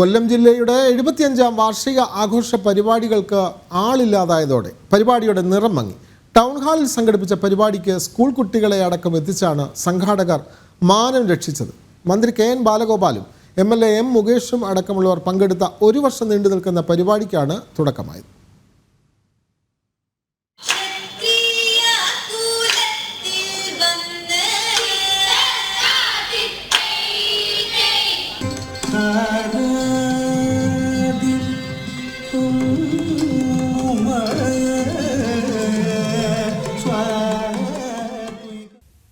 കൊല്ലം ജില്ലയുടെ എഴുപത്തിയഞ്ചാം വാർഷിക ആഘോഷ പരിപാടികൾക്ക് ആളില്ലാതായതോടെ പരിപാടിയുടെ നിറം മങ്ങി. ടൗൺ ഹാളിൽ സംഘടിപ്പിച്ച പരിപാടിക്ക് സ്കൂൾ കുട്ടികളെ അടക്കം എത്തിച്ചാണ് സംഘാടകർ മാനം രക്ഷിച്ചത്. മന്ത്രി കെ എൻ ബാലഗോപാലും എം എൽ എ എം മുകേഷും അടക്കമുള്ളവർ പങ്കെടുത്ത ഒരു വർഷം നീണ്ടു നിൽക്കുന്ന പരിപാടിക്കാണ് തുടക്കമായത്.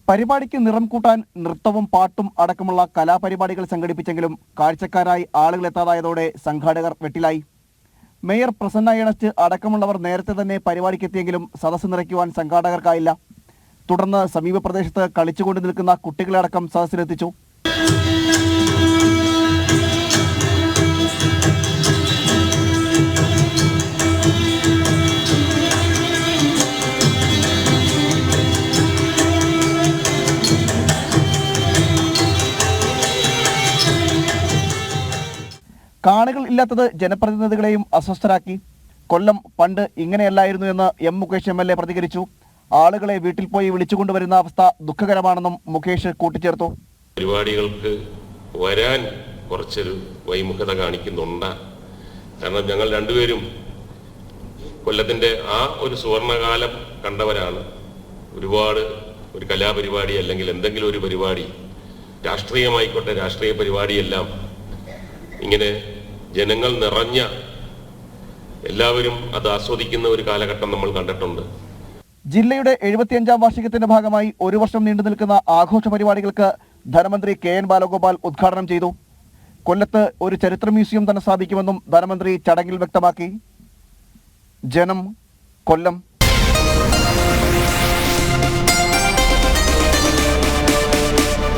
പരിപാടിക്ക് നിറം കൂട്ടാൻ നൃത്തവും പാട്ടും അടക്കമുള്ള കലാപരിപാടികൾ സംഘടിപ്പിച്ചെങ്കിലും കാഴ്ചക്കാരായി ആളുകൾ എത്താതായതോടെ സംഘാടകർ വെട്ടിലായി. മേയർ പ്രസന്ന ഏണസ്റ്റ് അടക്കമുള്ളവർ നേരത്തെ തന്നെ പരിപാടിക്കെത്തിയെങ്കിലും സദസ്സ് നിറയ്ക്കുവാൻ സംഘാടകർക്കായില്ല. തുടർന്ന് സമീപ പ്രദേശത്ത് കളിച്ചുകൊണ്ട് നിൽക്കുന്ന കുട്ടികളടക്കം സദസ്സിലെത്തിച്ചു. കാണികൾ ഇല്ലാത്തത് ജനപ്രതിനിധികളെയും അസ്വസ്ഥരാക്കി. കൊല്ലം പണ്ട് ഇങ്ങനെയല്ലായിരുന്നു എന്ന് M Mukesh M L A പ്രതികരിച്ചു. ആളുകളെ വീട്ടിൽ പോയി വിളിച്ചുകൊണ്ടുവരുന്ന അവസ്ഥ ദുഃഖകരമാണെന്നും മുകേഷ് കൂട്ടിച്ചേർത്തു. പരിപാടികൾക്ക് വരാൻ കുറച്ചൊരു വൈമുഖത കാണിക്കുന്നുണ്ട്. കാരണം ഞങ്ങൾ രണ്ടുപേരും കൊല്ലത്തിന്റെ ആ ഒരു സുവർണകാലം കണ്ടവരാണ്. ഒരുപാട് ഒരു കലാപരിപാടി അല്ലെങ്കിൽ എന്തെങ്കിലും ഒരു പരിപാടി രാഷ്ട്രീയമായിക്കോട്ടെ രാഷ്ട്രീയ പരിപാടിയെല്ലാം ഇങ്ങനെ ജനങ്ങൾ നിറഞ്ഞ എല്ലാവരും അത് ആസ്വദിക്കുന്ന ഒരു കാലഘട്ടം നമ്മൾ കണ്ടിട്ടുണ്ട്. ജില്ലയുടെ എഴുപത്തിയഞ്ചാം വാർഷികത്തിന്റെ ഭാഗമായി ഒരു വർഷം നീണ്ടു നിൽക്കുന്ന ആഘോഷ പരിപാടികൾക്ക് ധനമന്ത്രി കെ എൻ ബാലഗോപാൽ ഉദ്ഘാടനം ചെയ്തു. കൊല്ലത്ത് ഒരു ചരിത്ര മ്യൂസിയം തന്നെ സ്ഥാപിക്കുമെന്നും ധനമന്ത്രി ചടങ്ങിൽ വ്യക്തമാക്കി. ജനം കൊല്ലം